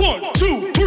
One, two, three,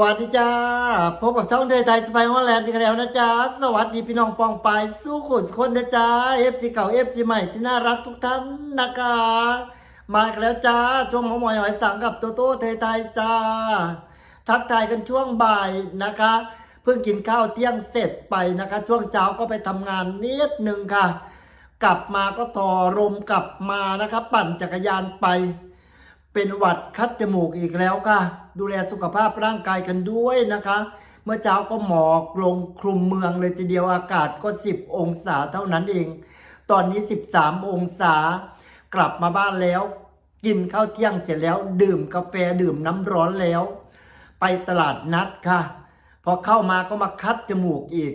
วัสดีจ้า พบกับช่องเทยไทยสไปฮอลแลนด์กันแล้วนะจ๊ะ สวัสดีพี่น้องปองไปสู้ขุดคนนะจ๊ะเอฟซีเก่าเอฟซีใหม่ที่น่ารักทุกท่านนะคะ มากันแล้วจ้า ช่วงหมอหมอยหอยสังกับโตโต้เทยไทยจ้า ทักทายกันช่วงบ่ายนะคะ เพิ่งกินข้าวเที่ยงเสร็จไปนะคะ ช่วงเช้าก็ไปทำงานนิดหนึ่งค่ะ กลับมาก็ต่อรมกลับมานะคะ ปั่นจักรยานไป เป็นหวัดคัดจมูกอีกแล้วค่ะ ดูแลสุขภาพร่างกายกันด้วยนะคะ เมื่อเช้าก็หมอกลงคลุมเมืองเลยทีเดียวอากาศก็ 10 องศาเท่านั้นเอง ตอนนี้ 13 องศากลับมาบ้านแล้ว กินข้าวเที่ยงเสร็จแล้ว ดื่มกาแฟดื่มน้ำร้อนแล้ว ไปตลาดนัดค่ะ พอเข้ามาก็มาคัดจมูกอีก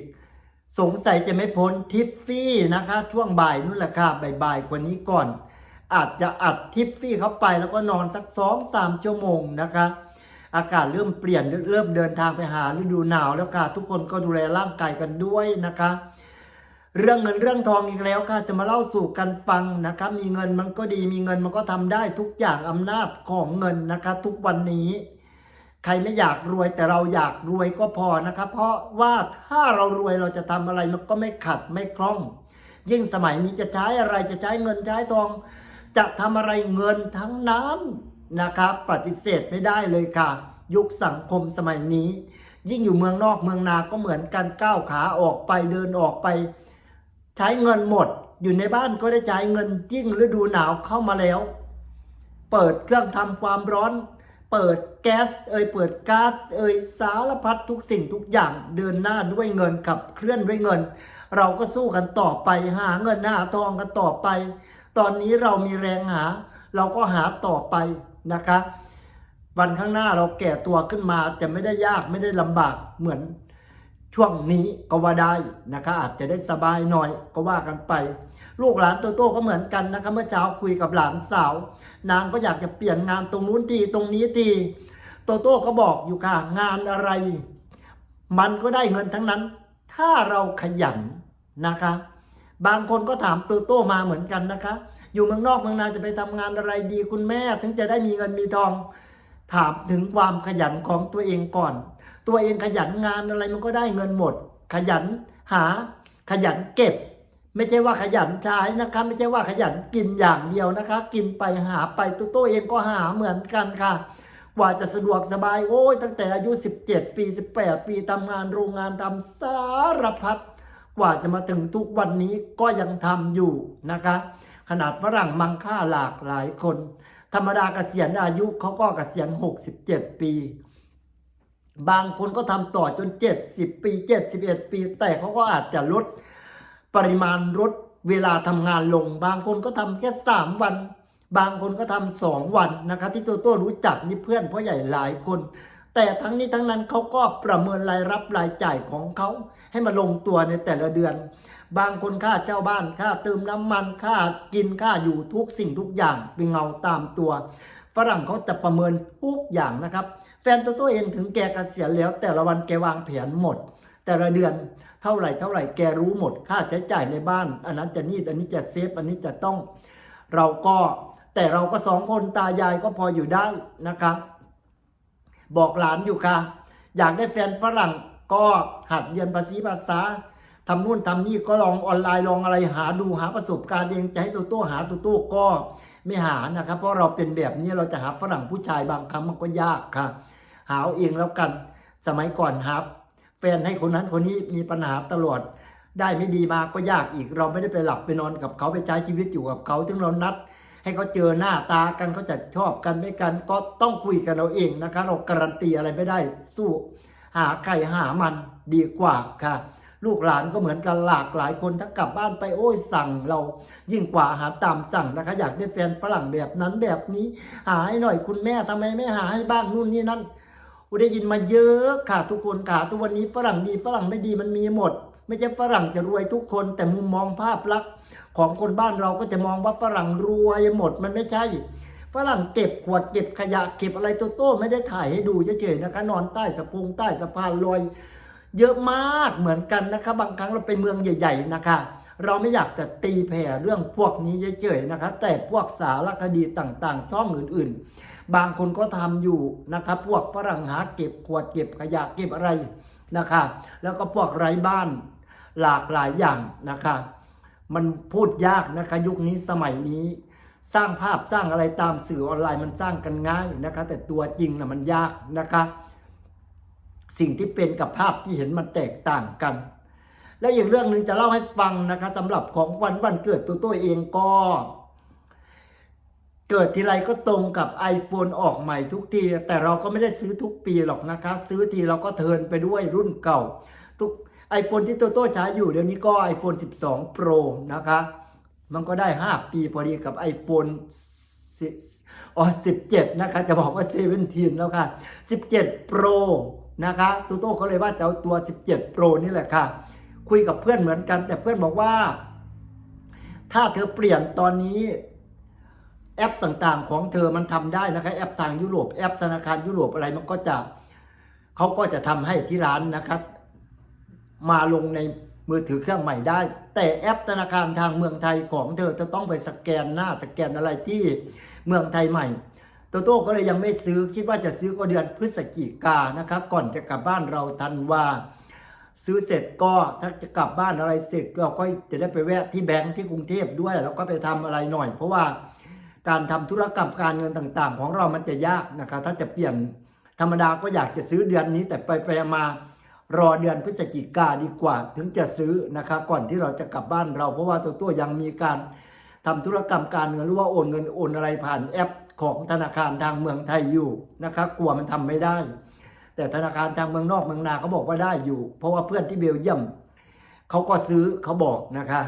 สงสัยจะไม่พ้นทิฟฟี่นะคะ ช่วงบ่ายนู่นแหละค่ะบ่ายๆกว่านี้ก่อน อาจจะอัดทิฟฟี่เข้าไปแล้วก็นอนสักสองสามชั่วโมงนะคะ อากาศเริ่มเปลี่ยนเริ่มเดินทางไปหาฤดูหนาวแล้วค่ะทุกคนก็ดูแลร่างกายกันด้วยนะคะ เรื่องเงินเรื่องทองอีกแล้วค่ะ จะมาเล่าสู่กันฟังนะคะ มีเงินมันก็ดีมีเงินมันก็ทำได้ทุกอย่างอำนาจของเงินนะคะ ทุกวันนี้ใครไม่อยากรวยแต่เราอยากรวยก็พอนะคะเพราะว่าถ้าเรารวยเราจะทำอะไรมันก็ไม่ขัดไม่คล่อง ยิ่งสมัยนี้จะใช้อะไรจะใช้เงินใช้ทอง จะทำอะไรเงินทั้งนั้นนะครับปฏิเสธไม่ได้เลยค่ะ ยุคสังคมสมัยนี้ ยิ่งอยู่เมืองนอกเมืองนาก็เหมือนกันก้าวขาออกไปเดินออกไป ใช้เงินหมด อยู่ในบ้านก็ได้ใช้เงินยิ่งฤดูหนาวเข้ามาแล้ว เปิดเครื่องทำความร้อน เปิดแก๊สเอ่ยเปิดก๊าซเอ่ยสารพัดทุกสิ่งทุกอย่างเดินหน้าด้วยเงินขับเคลื่อนด้วยเงิน เราก็สู้กันต่อไปหาเงินหาทองกันต่อไป ตอนนี้เรามีแรงหา เราก็หาต่อไปนะคะ วันข้างหน้าเราแก่ตัวขึ้นมาจะไม่ได้ยากไม่ได้ลำบากเหมือนช่วงนี้ก็ว่าได้นะคะ อาจจะได้สบายหน่อยก็ว่ากันไป ลูกหลานโตโต้ก็เหมือนกันนะคะเมื่อเช้าคุยกับหลานสาว นางก็อยากจะเปลี่ยนงานตรงนู้นทีตรงนี้ทีโตโต้ก็บอกอยู่ค่ะงานอะไร มันก็ได้เงินทั้งนั้น ถ้าเราขยันนะคะ บางคนก็ถามโตโต้มาเหมือนกันนะคะ อยู่เมืองนอกเมืองนาจะไปทำงานอะไรดีคุณแม่ ถึงจะได้มีเงินมีทอง ถามถึงความขยันของตัวเองก่อน ตัวเองขยันงานอะไรมันก็ได้เงินหมด ขยันหา ขยันเก็บ ไม่ใช่ว่าขยันใช้นะคะ ไม่ใช่ว่าขยันกินอย่างเดียวนะคะ กินไปหาไปตัวโตเองก็หาเหมือนกันค่ะกว่าจะสะดวกสบายโอ้ยตั้งแต่อายุ 17 ปี 18 ปีทำงานโรงงานทำสารพัด กว่าจะมาถึงทุกวันนี้ก็ยังทำอยู่นะคะ ขนาดฝรั่งมังค่าหลากหลายคน ธรรมดาเกษียณอายุเขาก็เกษียณ 67 ปี บางคนก็ทำต่อจน 70 ปี 71 ปี แต่เขาก็อาจจะลดปริมาณลดเวลาทำงานลง บางคนก็ทำแค่ 3 วัน บางคนก็ทำสองวันนะคะ ที่ตัวตัวรู้จักนี่เพื่อนพ่อใหญ่หลายคน แต่ทั้งนี้ทั้งนั้นเขาก็ประเมินรายรับรายจ่ายของเขาให้มาลงตัวในแต่ละเดือน บางคนค่าเช่าบ้านค่าเติมน้ำมันค่ากินค่าอยู่ทุกสิ่งทุกอย่างเป็นเงาตามตัว ฝรั่งเขาจะประเมินทุกอย่างนะครับ แฟนตัวตัวเองถึงแกเกษียณแล้ว แต่ละวันแกวางแผนหมด แต่ละเดือนเท่าไหร่เท่าไหร่แกรู้หมด ค่าใช้จ่ายในบ้าน อันนั้นจะนี่อันนี้จะเซฟอันนี้จะต้อง เราก็แต่เราก็สองคนตายายก็พออยู่ได้นะครับ บอกหลานอยู่ค่ะ อยากได้แฟนฝรั่งก็หัดเรียนภาษีภาษาทำนู่นทำนี่ก็ลองออนไลน์ลองอะไรหาดูหาประสบการณ์เองจะให้ตัวตัวหาตัวตัวก็ไม่หานะครับ เพราะเราเป็นแบบนี้เราจะหาฝรั่งผู้ชายบางครั้งมันก็ยากค่ะ หาเองแล้วกัน สมัยก่อนหาแฟนให้คนนั้นคนนี้มีปัญหาตลอดได้ไม่ดีมาก็ยากอีก เราไม่ได้ไปหลับไปนอนกับเขาไปใช้ชีวิตอยู่กับเขาถึงเรานัด ให้เขาเจอหน้าตากันเขาจะชอบกันไม่กัน ก็ต้องคุยกันเราเองนะคะเราการันตีอะไรไม่ได้สู้หาใครหามันดีกว่าค่ะ ลูกหลานก็เหมือนกันหลากหลายคนถ้ากลับบ้านไปโอ้ยสั่งเรายิ่งกว่าอาหารตามสั่งนะคะ อยากได้แฟนฝรั่งแบบนั้นแบบนี้ หาให้หน่อยคุณแม่ทำไมไม่หาให้บ้างนู่นนี่นั่นอุได้ยินมาเยอะค่ะทุกคนค่ะทุกวันนี้ฝรั่งดีฝรั่งไม่ดีมันมีหมด ไม่ใช่ฝรั่งจะรวยทุกคนแต่มุมมองภาพลักษณ์ ของคนบ้านเราก็จะมองว่าฝรั่งรวยหมดมันไม่ใช่ ฝรั่งเก็บขวดเก็บขยะเก็บอะไรโตโต้ไม่ได้ถ่ายให้ดูเฉยๆนะคะ นอนใต้สะพงใต้สะพานลอยเยอะมากเหมือนกันนะคะ บางครั้งเราไปเมืองใหญ่ ๆนะคะ เราไม่อยากจะตีแผ่เรื่องพวกนี้เฉยๆนะคะ แต่พวกสารคดีต่างๆ ช่องอื่นๆ บางคนก็ทำอยู่นะคะพวกฝรั่งหาเก็บขวดเก็บขยะเก็บอะไรนะคะ แล้วก็พวกไร้บ้านหลากหลายอย่างนะคะ มันพูดยากนะคะยุคนี้สมัยนี้ สร้างภาพสร้างอะไรตามสื่อออนไลน์มันสร้างกันง่ายนะคะ แต่ตัวจริงนะมันยากนะคะ สิ่งที่เป็นกับภาพที่เห็นมันแตกต่างกัน และอีกเรื่องหนึ่งจะเล่าให้ฟังนะคะสำหรับของวันวันเกิดตัวตัวเองก็ เกิดทีไรก็ตรงกับ iPhone ออกใหม่ทุกที แต่เราก็ไม่ได้ซื้อทุกปีหรอกนะคะ ซื้อทีเราก็เทิร์นไปด้วยรุ่นเก่าทุก iPhone ที่โตโต้ใช้อยู่เดี๋ยวนี้ก็ iPhone 12 Pro นะคะ มันก็ได้ 5 ปีพอดีกับ iPhone 10อ๋อ17 นะคะ จะบอกว่า 17 แล้วค่ะ 17 Pro นะคะตูโต้เขาเลยว่าจะเอาตัว 17 Pro นี่แหละค่ะ คุยกับเพื่อนเหมือนกัน แต่เพื่อนบอกว่า ถ้าเธอเปลี่ยนตอนนี้แอปต่างๆ ของเธอมันทำได้นะคะ แอปทางยุโรปแอปธนาคารยุโรปอะไรมันก็จะเขาก็จะทำให้ที่ร้านนะครับ มาลงในมือถือเครื่องใหม่ได้ แต่แอปธนาคารทางเมืองไทยของเธอจะต้องไปสแกนหน้าสแกนอะไรที่เมืองไทยใหม่โตโต้ก็เลยยังไม่ซื้อคิดว่าจะซื้อก็เดือนพฤศจิกานะครับ ก่อนจะกลับบ้านเราทันว่า ซื้อเสร็จก็ถ้าจะกลับบ้านอะไรเสร็จเราก็จะได้ไปแวะที่แบงค์ที่กรุงเทพด้วย แล้วก็ไปทำอะไรหน่อย เพราะว่าการทำธุรกรรมการเงินต่าง ๆ ของเรามันจะยากนะครับถ้าจะเปลี่ยนธรรมดาก็อยากจะซื้อเดือนนี้แต่ไปไปมา รอเดือนพฤศจิกาดีกว่าถึงจะซื้อนะครับก่อนที่เราจะกลับบ้านเราเพราะว่าตัวตัวยังมีการทำธุรกรรมการเงินหรือว่าโอนเงินโอนอะไรผ่านแอปของธนาคารทางเมืองไทยอยู่นะครับกลัวมันทำไม่ได้ แต่ธนาคารทางเมืองนอกเมืองนาเขาบอกว่าได้อยู่ เพราะว่าเพื่อนที่เบลเยียมเขาก็ซื้อเขาบอกนะคะ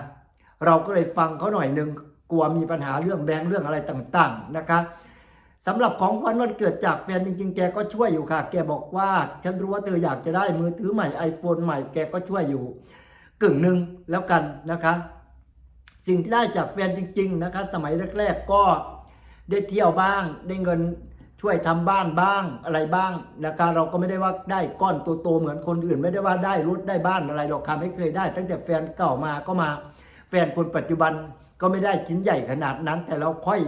เราก็เลยฟังเขาหน่อยหนึ่งกลัวมีปัญหาเรื่องแบงค์เรื่องอะไรต่าง ๆ นะคะ สำหรับของขวัญวันเกิดจากแฟนจริง ๆ แกก็ช่วยอยู่ค่ะ แกบอกว่าฉันรู้ว่าเธออยากจะได้มือถือใหม่ iPhone ใหม่ แกก็ช่วยอยู่กึ่งหนึ่งแล้วกันนะคะ สิ่งที่ได้จากแฟนจริง ๆ นะคะ สมัยแรก ๆ ก็ได้เที่ยวบ้าง ได้เงินช่วยทำบ้านบ้างอะไรบ้างนะคะ เราก็ไม่ได้ว่าได้ก้อนโตๆเหมือนคนอื่น ไม่ได้ว่าได้รถได้บ้านอะไรหรอกค่ะไม่เคยได้ ตั้งแต่แฟนเก่ามาก็มา แฟนคนปัจจุบันก็ไม่ได้ชิ้นใหญ่ขนาดนั้น แต่เราค่อย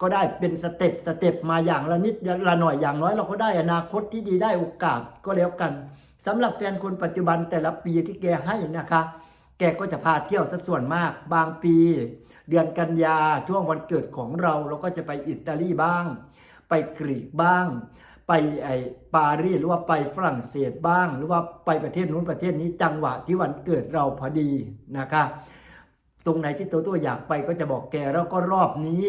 ก็ได้เป็นสเต็ปสเต็ปมาอย่างละนิดละหน่อยอย่างน้อยเราก็ได้อนาคตที่ดีได้โอกาสก็แล้วกันสำหรับแฟนคนปัจจุบันแต่ละปีที่แกให้นะคะ แกก็จะพาเที่ยวซะส่วนมาก บางปี เดือนกันยาช่วงวันเกิดของเราเราก็จะไปอิตาลีบ้าง ไปกรีกบ้าง ไปไอปารีสหรือว่าไปฝรั่งเศสบ้าง หรือว่าไปประเทศนู้นประเทศนี้จังหวะที่วันเกิดเราพอดีนะคะ ตรงไหนที่ตัวตัวอยากไปก็จะบอกแกแล้วก็รอบนี้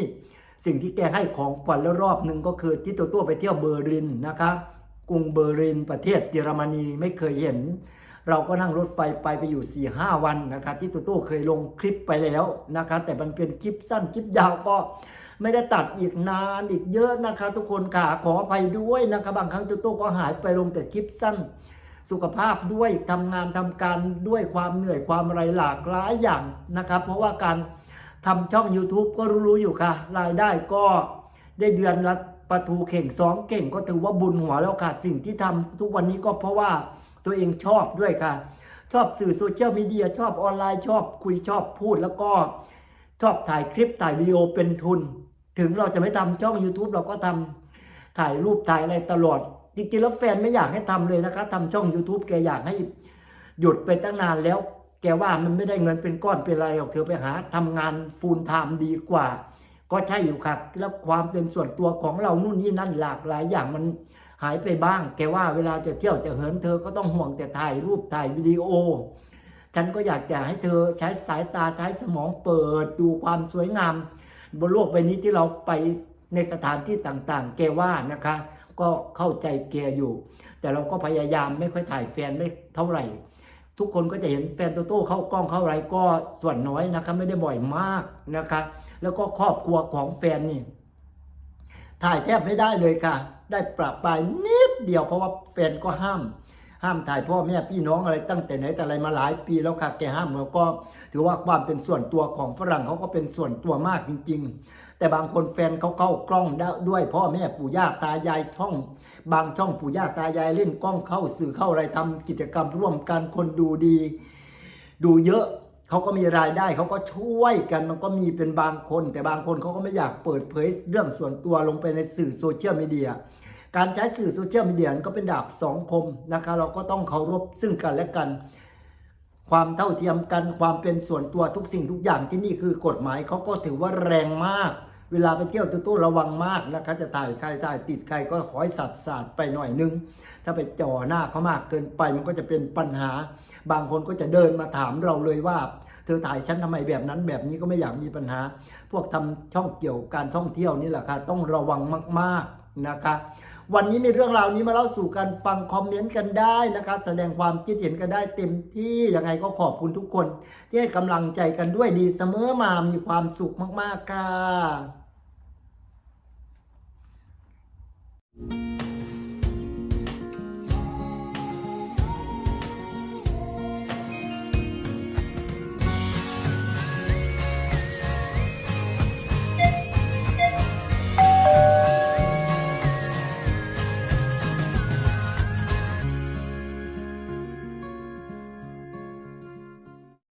สิ่งที่แกให้ของขวัญแล้วรอบหนึ่งก็คือที่ตัวตัวไปเที่ยวเบอร์ลินนะคะกรุงเบอร์ลินประเทศเยอรมนีไม่เคยเห็น เราก็นั่งรถไฟไปไปอยู่4ี่ห้าวันนะคะที่ตัวตัวเคยลงคลิปไปแล้วนะคะแต่มันเป็นคลิปสั้นคลิปยาวก็ไม่ได้ตัดอีกนานอีกเยอะนะคะทุกคนค่ะขออภัยด้วยนะคะบางครั้งตัวตัวก็หายไปลงแต่คลิปสั้น สุขภาพด้วยทำงานทำการด้วยความเหนื่อยความอะไรหลากหลายอย่างนะครับเพราะว่าการ ทำช่อง YouTube ก็รู้ๆอยู่ค่ะ รายได้ก็ได้เดือนละประตูเข่งสองเก่งก็ถือว่าบุญหัวแล้วค่ะ สิ่งที่ทำทุกวันนี้ก็เพราะว่าตัวเองชอบด้วยค่ะ ชอบสื่อโซเชียลมีเดียชอบออนไลน์ชอบคุยชอบพูดแล้วก็ชอบถ่ายคลิปถ่ายวิดีโอเป็นทุน ถึงเราจะไม่ทำช่อง YouTube เราก็ทำถ่ายรูปถ่ายอะไรตลอด จริงๆแล้วแฟนไม่อยากให้ทำเลยนะคะทำช่อง YouTube แกอยากให้หยุดไปตั้งนานแล้ว แกว่ามันไม่ได้เงินเป็นก้อนเป็นอะไรหรอกเธอไปหาทำงานฟูลไทม์ดีกว่า ก็ใช่อยู่ค่ะ แล้วความเป็นส่วนตัวของเรานู่นนี่นั่นหลากหลายอย่างมันหายไปบ้าง แกว่าเวลาจะเที่ยวจะเหินเธอก็ต้องห่วงแต่ถ่ายรูปถ่ายวิดีโอ ฉันก็อยากจะให้เธอใช้สายตาใช้สมองเปิดดูความสวยงาม บนโลกใบนี้ที่เราไปในสถานที่ต่างๆ แกว่านะคะ ก็เข้าใจแกอยู่ แต่เราก็พยายามไม่ค่อยถ่ายแฟนได้เท่าไหร่ ทุกคนก็จะเห็นแฟนโตโต้เข้ากล้องเข้าอะไรก็ส่วนน้อยนะคะไม่ได้บ่อยมากนะคะแล้วก็ครอบครัวของแฟนนี่ ถ่ายแทบไม่ได้เลยค่ะ ได้ปรับปรายนิดเดียวเพราะว่าแฟนก็ห้าม ห้ามถ่ายพ่อแม่พี่น้องอะไรตั้งแต่ไหนแต่ไรมาหลายปีแล้วค่ะแกห้ามแล้วก็ถือว่าความเป็นส่วนตัวของฝรั่งเขาก็เป็นส่วนตัวมากจริง ๆ แต่บางคนแฟนเขาเข้ากล้องด้ด้วยพ่อแม่ปู่ย่าตายายท่อง บางช่องปู่ย่าตายายเล่นกล้องเข้าสื่อเข้าอะไรทำกิจกรรมร่วมกันคนดูดี ดูเยอะเขาก็มีรายได้เขาก็ช่วยกันมันก็มีเป็นบางคน แต่บางคนเขาก็ไม่อยากเปิดเผยเรื่องส่วนตัวลงไปในสื่อโซเชียลมีเดีย การใช้สื่อโซเชียลมีเดียก็เป็นดาบสองคมนะคะเราก็ต้องเคารพซึ่งกันและกัน ความเท่าเทียมกันความเป็นส่วนตัวทุกสิ่งทุกอย่างที่นี่คือกฎหมายเขาก็ถือว่าแรงมาก เวลาไปเที่ยวตู้ระวังมากนะคะจะถ่ายใครถ่ายติดใครก็ขอให้สัตว์สาดไปหน่อยนึง ถ้าไปจ่อหน้าเขามากเกินไปมันก็จะเป็นปัญหา บางคนก็จะเดินมาถามเราเลยว่าเธอถ่ายฉันทำไมแบบนั้นแบบนี้ก็ไม่อยากมีปัญหา พวกทำช่องเกี่ยวกับการท่องเที่ยวนี่แหละค่ะต้องระวังมาก ๆนะคะ วันนี้มีเรื่องราวนี้มาเล่าสู่กันฟังคอมเมนต์กันได้นะคะ แสดงความคิดเห็นกันได้เต็มที่ยังไงก็ขอบคุณทุกคน ที่ให้กำลังใจกันด้วยดีเสมอมามีความสุขมากๆค่ะ